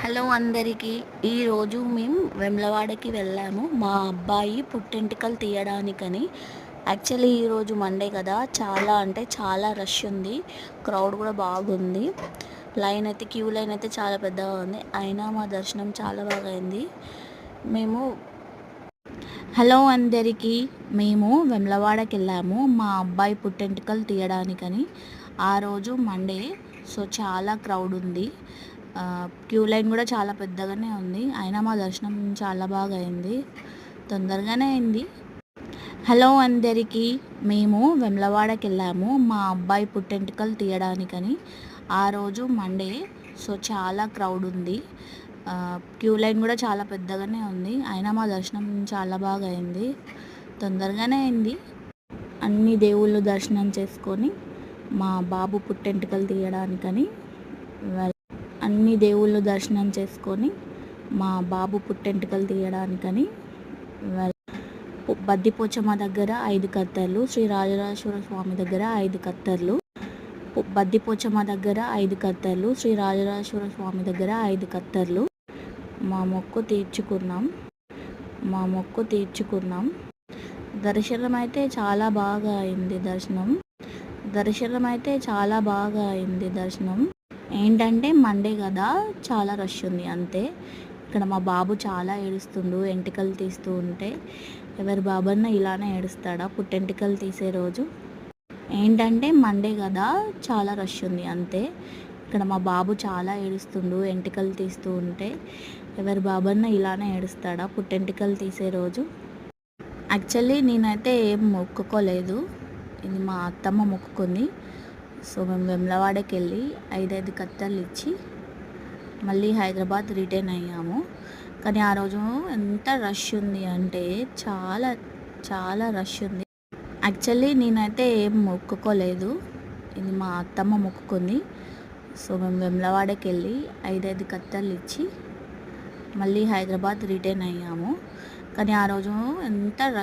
Hello అందరికీ. ఈరోజు మేము వెమ్లవాడకి వెళ్ళాము. మా అబ్బాయి పుట్టింటికలు తీయడానికని. యాక్చువల్లీ ఈరోజు మండే కదా. చాలా అంటే చాలా రష్ ఉంది. క్రౌడ్ కూడా బాగుంది. లైన్ అయితే క్యూ లైన్ అయితే చాలా పెద్దగా ఉంది. అయినా మా దర్శనం చాలా బాగా అయింది. మేము హలో అందరికీ. మేము వెమ్లవాడకి వెళ్ళాము. మా అబ్బాయి పుట్టెంటికలు తీయడానికని. ఆ రోజు మండే సో చాలా క్రౌడ్ ఉంది. క్యూ లైన్ కూడా చాలా పెద్దగానే ఉంది. అయినా మా దర్శనం చాలా బాగా అయింది. తొందరగానే అయింది. హలో అందరికీ మేము వెమ్లవాడకి వెళ్ళాము మా అబ్బాయి పుట్టెంటుకలు తీయడానికని ఆ రోజు మండే సో చాలా క్రౌడ్ ఉంది. క్యూ లైన్ కూడా చాలా పెద్దగానే ఉంది. అయినా మా దర్శనం చాలా బాగా అయింది. తొందరగానే అయింది. అన్ని దేవుళ్ళు దర్శనం చేసుకొని మా బాబు పుట్టెంటుకలు తీయడానికని అన్ని దేవుళ్ళు దర్శనం చేసుకొని మా బాబు పుట్టెంటుకలు తీయడానికని బద్దిపోచమ్మ దగ్గర ఐదు కత్తర్లు శ్రీ రాజరాజేశ్వర స్వామి దగ్గర ఐదు కత్తర్లు బద్దిపోచమ్మ దగ్గర ఐదు కత్తర్లు శ్రీ రాజరాజేశ్వర స్వామి దగ్గర ఐదు కత్తర్లు. మా మొక్కు తీర్చుకున్నాం. మా మొక్కు తీర్చుకున్నాం. దర్శనం అయితే చాలా బాగా అయింది దర్శనం. దర్శనం అయితే చాలా బాగా అయింది దర్శనం. ఏంటంటే మండే కదా చాలా రష్ ఉంది అంతే. ఇక్కడ మా బాబు చాలా ఏడుస్తుండు ఎంటికలు తీస్తూ ఉంటే. ఎవరి బాబన్న ఇలానే ఏడుస్తాడా? పుట్టెంటికలు తీసే రోజు. ఏంటంటే మండే కదా చాలా రష్ ఉంది అంతే. ఇక్కడ మా బాబు చాలా ఏడుస్తుండు ఎంటికలు తీస్తూ ఉంటే. ఎవరి బాబన్న ఇలానే ఏడుస్తాడా? పుట్టెంటికలు తీసే రోజు. యాక్చువల్లీ నేనైతే ఏం మొక్కుకోలేదు. ఇది మా అత్తమ్మ మొక్కుకుంది. సో మేము వెమ్లవాడకి వెళ్ళి ఐదైదు కత్తెరలు ఇచ్చి మళ్ళీ హైదరాబాద్ రిటర్న్ అయ్యాము. కానీ ఆ రోజు ఎంత రష్ ఉంది అంటే చాలా చాలా రష్ ఉంది. యాక్చువల్లీ నేనైతే ఏం మొక్కుకోలేదు. ఇది మా అత్తమ్మ మొక్కుకుంది. సో మేము వెమ్లవాడకి వెళ్ళి ఐదైదు కత్తెరలు ఇచ్చి మళ్ళీ హైదరాబాద్ రిటర్న్ అయ్యాము. కానీ ఆ రోజు ఎంత